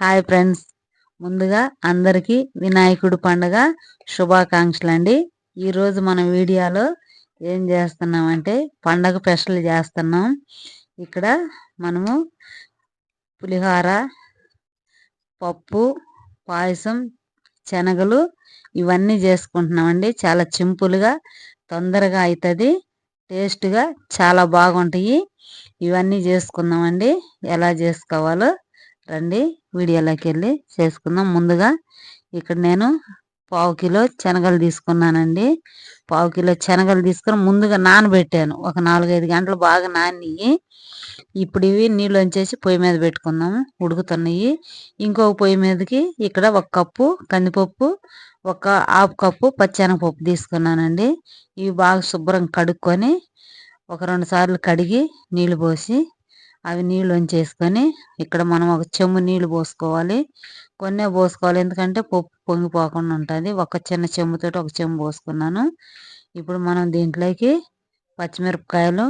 Hi friends. ముందుగా అందరికీ వినాయకుడు పండుగ శుభాకాంక్షలు అండి ఈరోజు మన వీడియోలో ఏం చేస్తున్నామంటే పండగ స్పెషల్ చేస్తున్నాం. ఇక్కడ మనము పులిహోర పప్పు పాయసం శనగలు ఇవన్నీ చేసుకుంటున్నామండి. చాలా సింపుల్గా తొందరగా అవుతుంది టేస్ట్గా చాలా బాగుంటాయి. ఇవన్నీ చేసుకుందామండి. ఎలా చేసుకోవాలో రండి వీడియోలోకి వెళ్ళి చేసుకుందాం. ముందుగా ఇక్కడ నేను పావు కిలో శనగలు తీసుకున్నానండి. పావు కిలో శనగలు తీసుకుని ముందుగా నానబెట్టాను. ఒక నాలుగైదు గంటలు బాగా నాని ఇప్పుడు ఇవి నీళ్ళు వచ్చేసి పొయ్యి మీద పెట్టుకుందాము. ఉడుకుతున్నాయి. ఇంకొక పొయ్యి మీదకి ఇక్కడ ఒక కప్పు కందిపప్పు ఒక ఆపు కప్పు పచ్చెనగపప్పు తీసుకున్నానండి. ఇవి బాగా శుభ్రం కడుక్కొని ఒక రెండు సార్లు కడిగి నీళ్ళు పోసి అవి నీళ్ళు వంచేసుకొని ఇక్కడ మనం ఒక చెమ్ము నీళ్ళు పోసుకోవాలి. కొన్నే పోసుకోవాలి. ఎందుకంటే పప్పు పొంగిపోకుండా ఉంటుంది. ఒక చిన్న చెమ్ముతో ఒక చెమ్ము పోసుకున్నాను. ఇప్పుడు మనం దీంట్లోకి పచ్చిమిరపకాయలు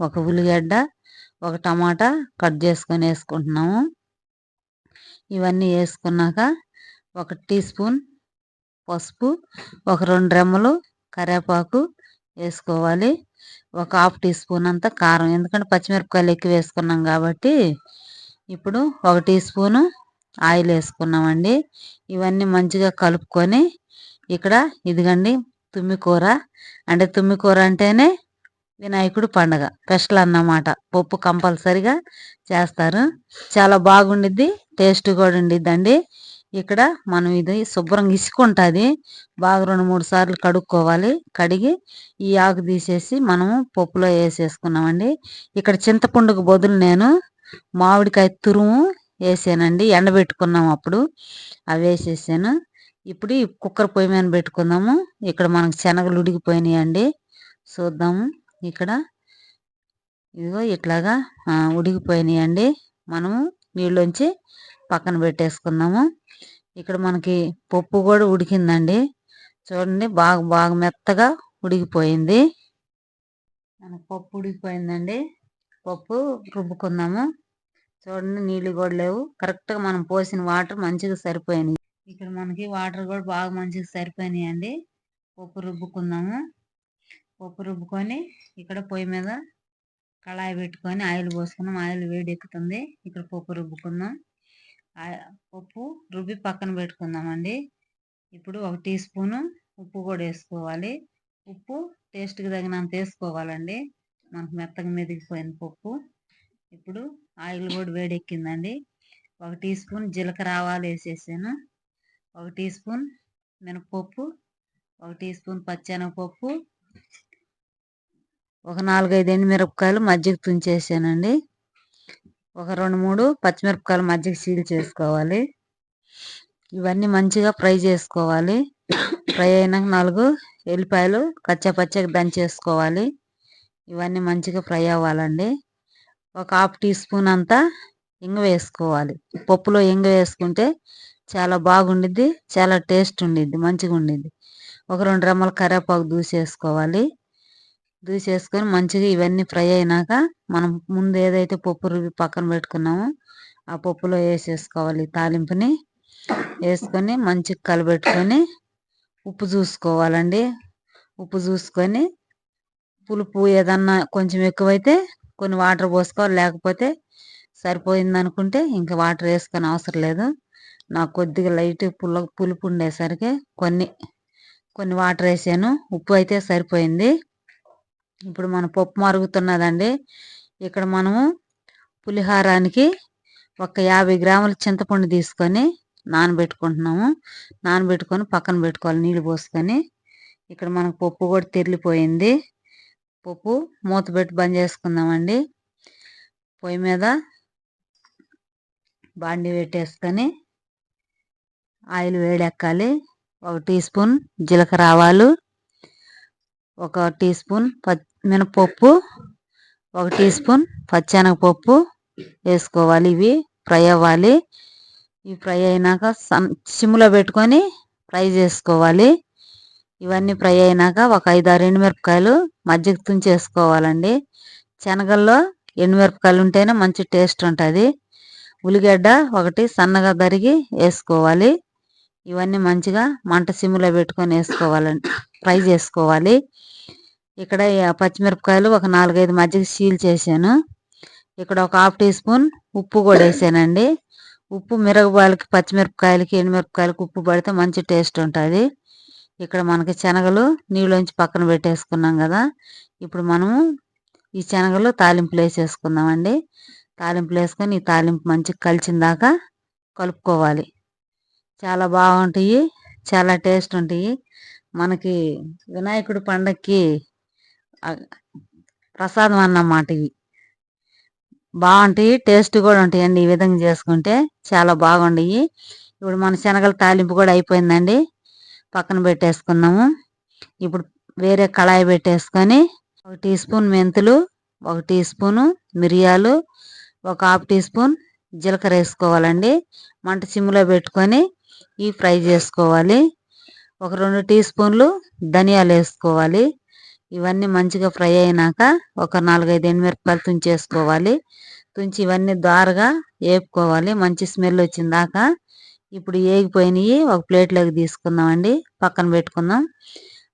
ఒక ఉల్లిగడ్డ ఒక టమాటా కట్ చేసుకొని వేసుకుంటున్నాము. ఇవన్నీ వేసుకున్నాక ఒక టీ స్పూన్ పసుపు ఒక రెండు రెమ్మలు కరివేపాకు వేసుకోవాలి. ఒక హాఫ్ టీ స్పూన్ అంతా కారం. ఎందుకంటే పచ్చిమిరపకాయలు ఎక్కువ వేసుకున్నాం కాబట్టి ఇప్పుడు ఒక టీ స్పూను ఆయిల్ వేసుకున్నామండి. ఇవన్నీ మంచిగా కలుపుకొని ఇక్కడ ఇదిగండి తుమ్మికూర. అంటే తుమ్మికూర అంటేనే వినాయకుడు పండగ. స్పెషల్ అన్నమాట పప్పు కంపల్సరిగా చేస్తారు. చాలా బాగుండిద్ది టేస్ట్ కూడా ఉండిద్దండి. ఇక్కడ మనం ఇది శుభ్రంగా ఇసుకుంటుంది బాగా రెండు మూడు సార్లు కడుక్కోవాలి. కడిగి ఈ ఆకు తీసేసి మనము పప్పులో వేసేసుకున్నామండి. ఇక్కడ చింతపండుకు బదులు నేను మామిడికాయ తురుము వేసానండి. ఎండబెట్టుకున్నాం అప్పుడు. అవి వేసేసాను. ఇప్పుడు ఈ కుక్కర్ పొయ్యి మీద పెట్టుకుందాము. ఇక్కడ మనకు శనగలు ఉడికిపోయినాయండి. చూద్దాము. ఇక్కడ ఇదిగో ఇట్లాగా ఉడికిపోయినాయండి. మనము నీళ్ళొంచి పక్కన పెట్టేసుకుందాము. ఇక్కడ మనకి పప్పు కూడా ఉడికిందండి. చూడండి బాగా బాగా మెత్తగా ఉడికిపోయింది. మనకు పప్పు ఉడికిపోయిందండి. పప్పు రుబ్బుకుందాము. చూడండి నీళ్ళు కూడా లేవు. కరెక్ట్గా మనం పోసిన వాటర్ మంచిగా సరిపోయినాయి. ఇక్కడ మనకి వాటర్ కూడా బాగా మంచిగా సరిపోయినాయి అండి పప్పు రుబ్బుకుందాము. పప్పు రుబ్బుకొని ఇక్కడ పొయ్యి మీద కళాయి పెట్టుకొని ఆయిల్ పోసుకున్నాం ఆయిల్ వేడి ఎక్కుతుంది ఇక్కడ పప్పు రుబ్బుకుందాం. పప్పు రుబ్బి పక్కన పెట్టుకుందామండి. ఇప్పుడు ఒక టీ స్పూను ఉప్పు కూడా వేసుకోవాలి. ఉప్పు టేస్ట్కి తగినంత వేసుకోవాలండి. మనకు మెత్తగా మెదిగిపోయిన పప్పు. ఇప్పుడు ఆయిల్ కూడా వేడెక్కిందండి. ఒక టీ స్పూన్ జీలకర్ర ఆవాలు వేసేసాను. ఒక టీ స్పూన్ మినపప్పు. ఒక టీ స్పూన్ పచ్చెనగపప్పు. ఒక నాలుగైదు ఎండుమిరపకాయలు మజ్జిగ తుంచేసానండి. ఒక రెండు మూడు పచ్చిమిరపకాయలు మజ్జిగ సీల్ చేసుకోవాలి. ఇవన్నీ మంచిగా ఫ్రై చేసుకోవాలి. ఫ్రై అయినాక నాలుగు ఎల్లిపాయలు కచ్చా పచ్చగా దంచేసుకోవాలి ఇవన్నీ మంచిగా ఫ్రై అవ్వాలండి. ఒక హాఫ్ టీ స్పూన్ అంతా ఇంగ వేసుకోవాలి. పప్పులో ఇంగ వేసుకుంటే చాలా బాగుండిద్ది చాలా టేస్ట్ ఉండిద్ది మంచిగా ఉండిద్ది ఒక రెండు రెమ్మల కరివేపాకు దూసేసుకోవాలి. చేసుకొని మంచిగా ఇవన్నీ ఫ్రై అయినాక మనం ముందు ఏదైతే పప్పు రుబ్బి పక్కన పెట్టుకున్నామో ఆ పప్పులో వేసేసుకోవాలి తాలింపుని. వేసుకొని మంచిగా కలబెట్టుకొని ఉప్పు చూసుకోవాలండి. ఉప్పు చూసుకొని పులుపు ఏదన్నా కొంచెం ఎక్కువైతే కొన్ని వాటర్ పోసుకోవాలి. లేకపోతే సరిపోయింది అనుకుంటే ఇంకా వాటర్ వేసుకొని అవసరం లేదు. నాకు కొద్దిగా లైట్ పుల్ల పులుపు ఉండేసరికి కొన్ని కొన్ని వాటర్ వేసాను. ఉప్పు అయితే సరిపోయింది. ఇప్పుడు మన పప్పు మరుగుతున్నదండి. ఇక్కడ మనము పులిహారానికి ఒక యాభై గ్రాముల చింతపండు తీసుకొని నానబెట్టుకుంటున్నాము. నానబెట్టుకొని పక్కన పెట్టుకోవాలి నీళ్ళు పోసుకొని. ఇక్కడ మనకు పప్పు కూడా తెరిలిపోయింది. పప్పు మూత పెట్టి బంద్ చేసుకుందామండి. పొయ్యి మీద బాండి పెట్టేసుకొని ఆయిల్ వేడెక్కాలి. ఒక టీ స్పూన్ జీలకర్ర ఆవాలు ఒక టీ స్పూన్ మినపప్పు ఒక టీ స్పూన్ పచ్చెనగపప్పు వేసుకోవాలి. ఇవి ఫ్రై అవ్వాలి. ఇవి ఫ్రై అయినాక సిమ్లో పెట్టుకొని ఫ్రై చేసుకోవాలి. ఇవన్నీ ఫ్రై అయినాక ఒక ఐదు ఆరు ఎండుమిరపకాయలు మజ్జిగ తుంచేసుకోవాలండి. శనగల్లో ఎండుమిరపకాయలు ఉంటేనే మంచి టేస్ట్ ఉంటుంది. ఉల్లిగడ్డ ఒకటి సన్నగా తరిగి వేసుకోవాలి. ఇవన్నీ మంచిగా మంట సిమ్లో పెట్టుకొని వేసుకోవాలండి ఫ్రై చేసుకోవాలి. ఇక్కడ పచ్చిమిరపకాయలు ఒక నాలుగైదు మజ్జిగ సీల్ చేశాను. ఇక్కడ ఒక హాఫ్ టీ స్పూన్ ఉప్పు కూడా వేసానండి. ఉప్పు మిరగబాయలకి పచ్చిమిరపకాయలకి ఎండుమిరపకాయలకి ఉప్పు పడితే మంచి టేస్ట్ ఉంటుంది. ఇక్కడ మనకి శనగలు నీళ్ళలోంచి పక్కన పెట్టేసుకున్నాం కదా. ఇప్పుడు మనము ఈ శనగలు తాలింపులు వేసేసుకుందామండి. తాలింపులు వేసుకొని ఈ తాలింపు మంచిగా కలిసిన దాకా కలుపుకోవాలి. చాలా బాగుంటాయి చాలా టేస్ట్ ఉంటాయి. మనకి వినాయకుడి పండక్కి ప్రసాదం అన్నమాట ఇవి. బాగుంటాయి టేస్ట్ కూడా ఉంటాయండి ఈ విధంగా చేసుకుంటే. చాలా బాగుండయి. ఇప్పుడు మన శనగల తాలింపు కూడా అయిపోయిందండి. పక్కన పెట్టేసుకున్నాము. ఇప్పుడు వేరే కళాయి పెట్టేసుకొని ఒక టీ స్పూన్ మెంతులు ఒక టీ స్పూను మిరియాలు ఒక హాఫ్ టీ స్పూన్ జీలకర్ర వేసుకోవాలండి. మంట సిమ్లో పెట్టుకొని ఈ ఫ్రై చేసుకోవాలి. ఒక రెండు టీ స్పూన్లు ధనియాలు వేసుకోవాలి. ఇవన్నీ మంచిగా ఫ్రై అయినాక ఒక నాలుగైదు ఎండుమిరపకాయలు తుంచేసుకోవాలి. తుంచి ఇవన్నీ దారగా వేపుకోవాలి మంచి స్మెల్ వచ్చిందాక ఇప్పుడు వేగిపోయినవి ఒక ప్లేట్లోకి తీసుకుందామండి. పక్కన పెట్టుకుందాం.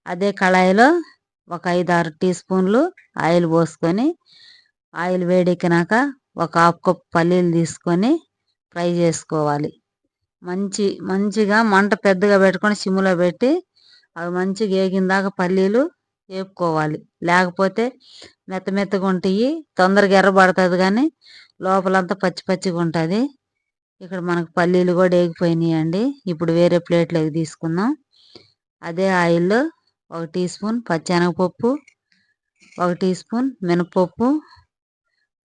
అదే కళాయిలో ఒక ఐదు ఆరు టీ స్పూన్లు ఆయిల్ పోసుకొని ఆయిల్ వేడెక్కినాక ఒక హాఫ్ కప్ పల్లీలు తీసుకొని ఫ్రై చేసుకోవాలి. మంచి మంచిగా మంట పెద్దగా పెట్టుకొని సిమ్లో పెట్టి అవి మంచిగా వేగిన దాకా పల్లీలు వేపుకోవాలి. లేకపోతే మెత్త మెత్తగా ఉంటాయి తొందరగా ఎర్రబడుతుంది కానీ లోపలంతా పచ్చి పచ్చిగా ఉంటుంది. ఇక్కడ మనకు పల్లీలు కూడా వేగిపోయినాయి అండి ఇప్పుడు వేరే ప్లేట్లోకి తీసుకుందాం. అదే ఆయిల్లో ఒక టీ స్పూన్ పచ్చెనగపప్పు ఒక టీ స్పూన్ మినపప్పు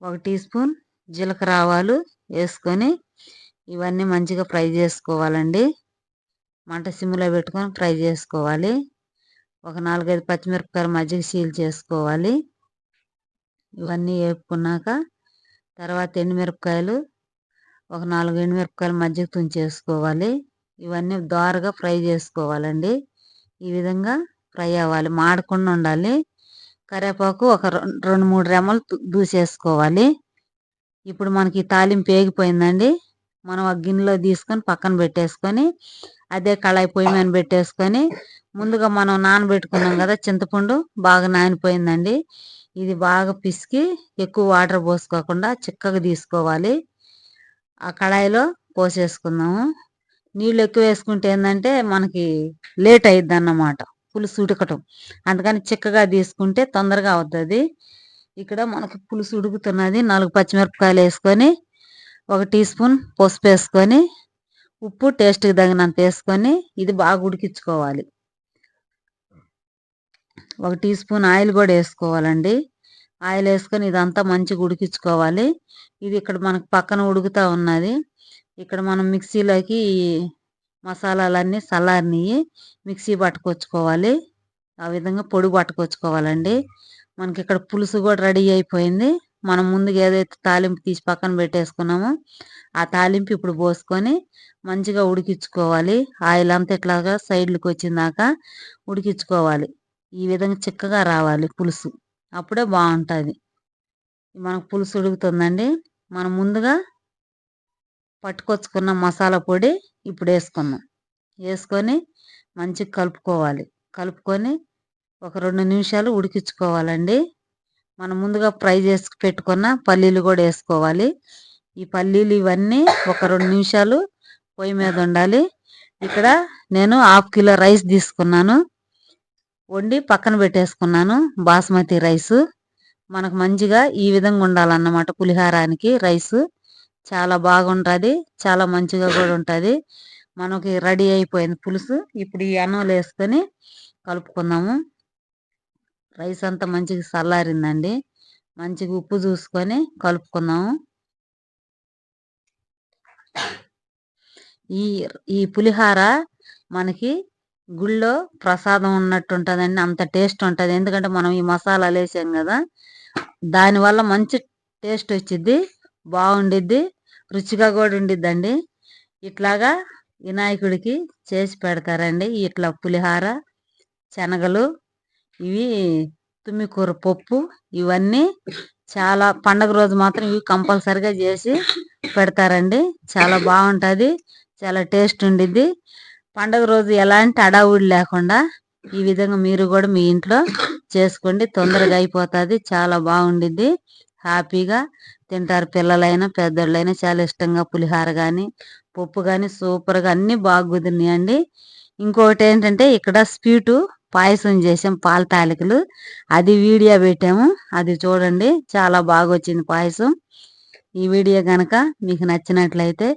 ఒక టీ స్పూన్ జీలకర్ర ఆవాలు వేసుకొని ఇవన్నీ మంచిగా ఫ్రై చేసుకోవాలండి. మంట సిమ్లో పెట్టుకొని ఫ్రై చేసుకోవాలి. ఒక నాలుగైదు పచ్చిమిరపకాయలు మజ్జిగ సీల్ చేసుకోవాలి. ఇవన్నీ వేపుకున్నాక తర్వాత ఎండుమిరపకాయలు ఒక నాలుగు ఎండుమిరపకాయలు మజ్జిగ తుంచేసుకోవాలి. ఇవన్నీ దోరగా ఫ్రై చేసుకోవాలండి. ఈ విధంగా ఫ్రై అవ్వాలి. మాడకుండా ఉండాలి. కరివేపాకు ఒక రెండు మూడు రెమ్మలు దూసేసుకోవాలి. ఇప్పుడు మనకి తాలింపు పేగిపోయిందండి మనం ఆ గిన్నెలో తీసుకొని పక్కన పెట్టేసుకొని అదే కళాయి పొయ్యి మీద పెట్టేసుకొని ముందుగా మనం నానబెట్టుకున్నాం కదా చింతపండు బాగా నానిపోయిందండి. ఇది బాగా పిసికి ఎక్కువ వాటర్ పోసుకోకుండా చిక్కగా తీసుకోవాలి. ఆ కళాయిలో పోసేసుకుందాము. నీళ్ళు ఎక్కువ వేసుకుంటే ఏంటంటే మనకి లేట్ అయిద్ది అన్నమాట పులుసు ఉడకటం. అందుకని చిక్కగా తీసుకుంటే తొందరగా అవుతుంది. ఇక్కడ మనకు పులుసు ఉడుకుతున్నది. నాలుగు పచ్చిమిరపకాయలు వేసుకొని ఒక టీ స్పూన్ పసుపు వేసుకొని ఉప్పు టేస్ట్కి తగినంత వేసుకొని ఇది బాగా ఉడికించుకోవాలి. ఒక టీ స్పూన్ ఆయిల్ కూడా వేసుకోవాలండి. ఆయిల్ వేసుకొని ఇదంతా మంచిగా ఉడికించుకోవాలి. ఇది ఇక్కడ మనకు పక్కన ఉడుకుతూ ఉన్నది. ఇక్కడ మనం మిక్సీలోకి మసాలాలన్నీ చల్లారినవి మిక్సీ పట్టుకొచ్చుకోవాలి. ఆ విధంగా పొడి పట్టుకొచ్చుకోవాలండి. మనకి ఇక్కడ పులుసు కూడా రెడీ అయిపోయింది. మనం ముందుగా ఏదైతే తాలింపు తీసి పక్కన పెట్టేసుకున్నామో ఆ తాలింపు ఇప్పుడు పోసుకొని మంచిగా ఉడికించుకోవాలి. ఆయిల్ అంతా ఇట్లాగా సైడ్లకు వచ్చిందాక ఉడికించుకోవాలి. ఈ విధంగా చిక్కగా రావాలి పులుసు. అప్పుడే బాగుంటుంది. మనకు పులుసు ఉడుకుతుందండి. మనం ముందుగా పట్టుకొచ్చుకున్న మసాలా పొడి ఇప్పుడు వేసుకున్నాం వేసుకొని మంచిగా కలుపుకోవాలి. కలుపుకొని ఒక రెండు నిమిషాలు ఉడికించుకోవాలండి. మనం ముందుగా ఫ్రై చేసి పెట్టుకున్న పల్లీలు కూడా వేసుకోవాలి. ఈ పల్లీలు ఇవన్నీ ఒక రెండు నిమిషాలు పొయ్యి మీద ఉండాలి. ఇక్కడ నేను హాఫ్ కిలో రైస్ తీసుకున్నాను. వండి పక్కన పెట్టేసుకున్నాను బాస్మతి రైస్. మనకు మంచిగా ఈ విధంగా ఉండాలన్నమాట పులిహారానికి రైస్. చాలా బాగుంటుంది చాలా మంచిగా కూడా ఉంటుంది. మనకి రెడీ అయిపోయింది పులుసు. ఇప్పుడు ఈ అన్నంలో వేసుకొని కలుపుకుందాము. రైస్ అంతా మంచిగా చల్లారిందండి. మంచిగా ఉప్పు చూసుకొని కలుపుకుందాము. ఈ ఈ పులిహార మనకి గుళ్ళో ప్రసాదం ఉన్నట్టు ఉంటుందండి అంత టేస్ట్ ఉంటుంది. ఎందుకంటే మనం ఈ మసాలాలు వేసాం కదా దానివల్ల మంచి టేస్ట్ వచ్చిద్ది బాగుండిద్ది రుచిగా కూడా ఉండిద్దండి. ఇట్లాగా వినాయకుడికి చేసి పెడతారండి. ఇట్లా పులిహార శనగలు ఇవి తుమ్మికూర పప్పు ఇవన్నీ చాలా పండగ రోజు మాత్రం ఇవి కంపల్సరిగా చేసి పెడతారండి. చాలా బాగుంటుంది చాలా టేస్ట్ ఉండిద్ది. పండగ రోజు ఎలాంటి అడావుడి లేకుండా ఈ విధంగా మీరు కూడా మీ ఇంట్లో చేసుకోండి. తొందరగా అయిపోతుంది. చాలా బాగుండిద్ది. హ్యాపీగా తింటారు పిల్లలైనా పెద్దోళ్ళైనా. చాలా ఇష్టంగా పులిహార కానీ పప్పు కానీ సూపర్గా అన్నీ బాగా కుదిరినాయండి. ఇంకొకటి ఏంటంటే ఇక్కడ స్వీటు పాయసం చేసాం పాల తాలికలు. అది వీడియో పెట్టాము. అది చూడండి. చాలా బాగా వచ్చింది పాయసం. ఈ వీడియో కనుక మీకు నచ్చినట్లయితే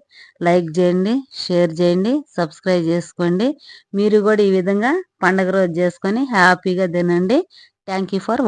లైక్ చేయండి షేర్ చేయండి సబ్స్క్రైబ్ చేసుకోండి. మీరు కూడా ఈ విధంగా పండగ రోజు చేసుకొని హ్యాపీగా తినండి. Thank for